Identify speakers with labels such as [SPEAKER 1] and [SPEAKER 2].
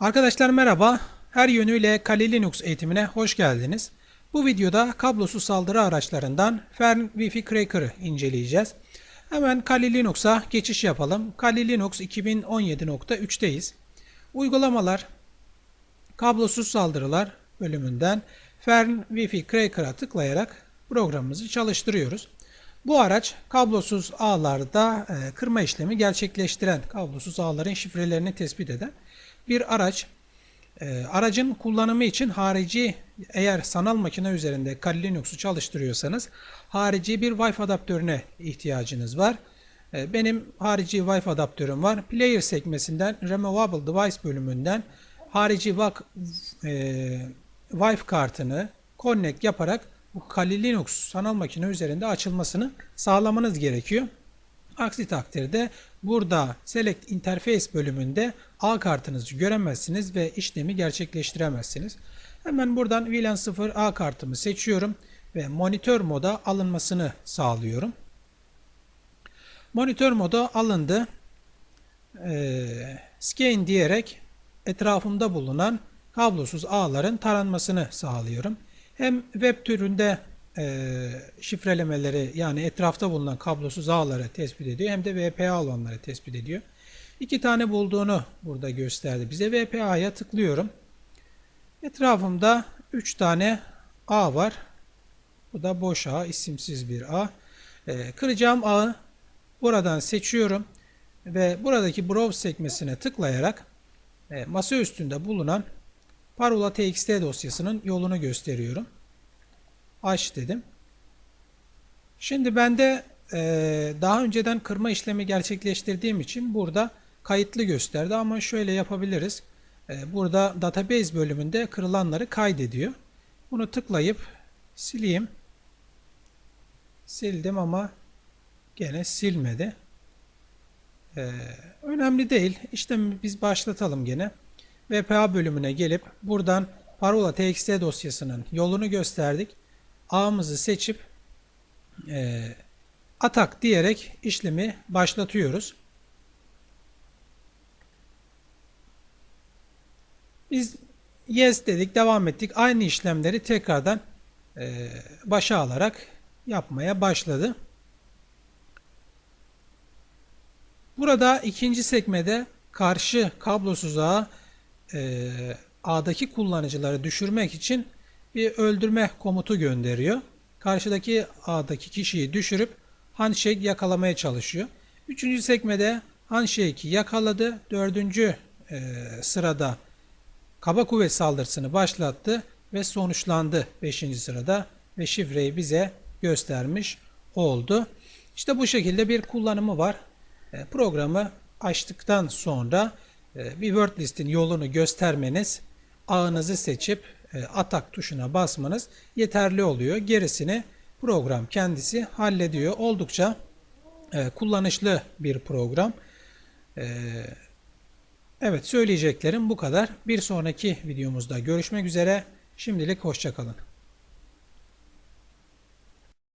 [SPEAKER 1] Arkadaşlar merhaba. Her yönüyle Kali Linux eğitimine hoş geldiniz. Bu videoda kablosuz saldırı araçlarından Fern Wi-Fi Cracker'ı inceleyeceğiz. Hemen Kali Linux'a geçiş yapalım. Kali Linux 2017.3'teyiz. Uygulamalar, kablosuz saldırılar bölümünden Fern Wi-Fi Cracker'a tıklayarak programımızı çalıştırıyoruz. Bu araç kablosuz ağlarda e, kırma işlemi gerçekleştiren, kablosuz ağların şifrelerini tespit eden bir araç. E, aracın kullanımı için harici eğer sanal makine üzerinde Kali Linux'u çalıştırıyorsanız harici bir Wi-Fi adaptörüne ihtiyacınız var. E, benim harici Wi-Fi adaptörüm var. Player sekmesinden Removable Device bölümünden harici VAC, e, Wi-Fi kartını connect yaparak bu Kali Linux sanal makine üzerinde açılmasını sağlamanız gerekiyor. Aksi takdirde burada Select Interface bölümünde A kartınızı göremezsiniz ve işlemi gerçekleştiremezsiniz. Hemen buradan VLAN 0 A kartımı seçiyorum ve monitör moda alınmasını sağlıyorum. Monitör moda alındı. Ee, scan diyerek etrafımda bulunan kablosuz ağların taranmasını sağlıyorum. Hem web türünde e, şifrelemeleri yani etrafta bulunan kablosuz ağları tespit ediyor hem de VPA alanları tespit ediyor. İki tane bulduğunu burada gösterdi bize. VPA'ya tıklıyorum. Etrafımda 3 tane ağ var. Bu da boş ağ, isimsiz bir ağ. E, kıracağım ağı buradan seçiyorum ve buradaki browse sekmesine tıklayarak e, masa üstünde bulunan parola txt dosyasının yolunu gösteriyorum. Aç dedim. Şimdi ben de e, daha önceden kırma işlemi gerçekleştirdiğim için burada kayıtlı gösterdi ama şöyle yapabiliriz. E, burada database bölümünde kırılanları kaydediyor. Bunu tıklayıp sileyim. Sildim ama gene silmedi. E, önemli değil. İşlemi biz başlatalım gene. VPA bölümüne gelip buradan parola txt dosyasının yolunu gösterdik. Ağımızı seçip e, atak diyerek işlemi başlatıyoruz. Biz yes dedik, devam ettik. Aynı işlemleri tekrardan e, başa alarak yapmaya başladı. Burada ikinci sekmede karşı kablosuz ağa e, ağdaki kullanıcıları düşürmek için bir öldürme komutu gönderiyor. Karşıdaki ağdaki kişiyi düşürüp handshake yakalamaya çalışıyor. Üçüncü sekmede handshake'i yakaladı. Dördüncü e, sırada kaba kuvvet saldırısını başlattı ve sonuçlandı beşinci sırada ve şifreyi bize göstermiş oldu. İşte bu şekilde bir kullanımı var. E, programı açtıktan sonra bir word listin yolunu göstermeniz, ağınızı seçip e, atak tuşuna basmanız yeterli oluyor. Gerisini program kendisi hallediyor. Oldukça e, kullanışlı bir program. Evet söyleyeceklerim bu kadar. Bir sonraki videomuzda görüşmek üzere. Şimdilik hoşçakalın.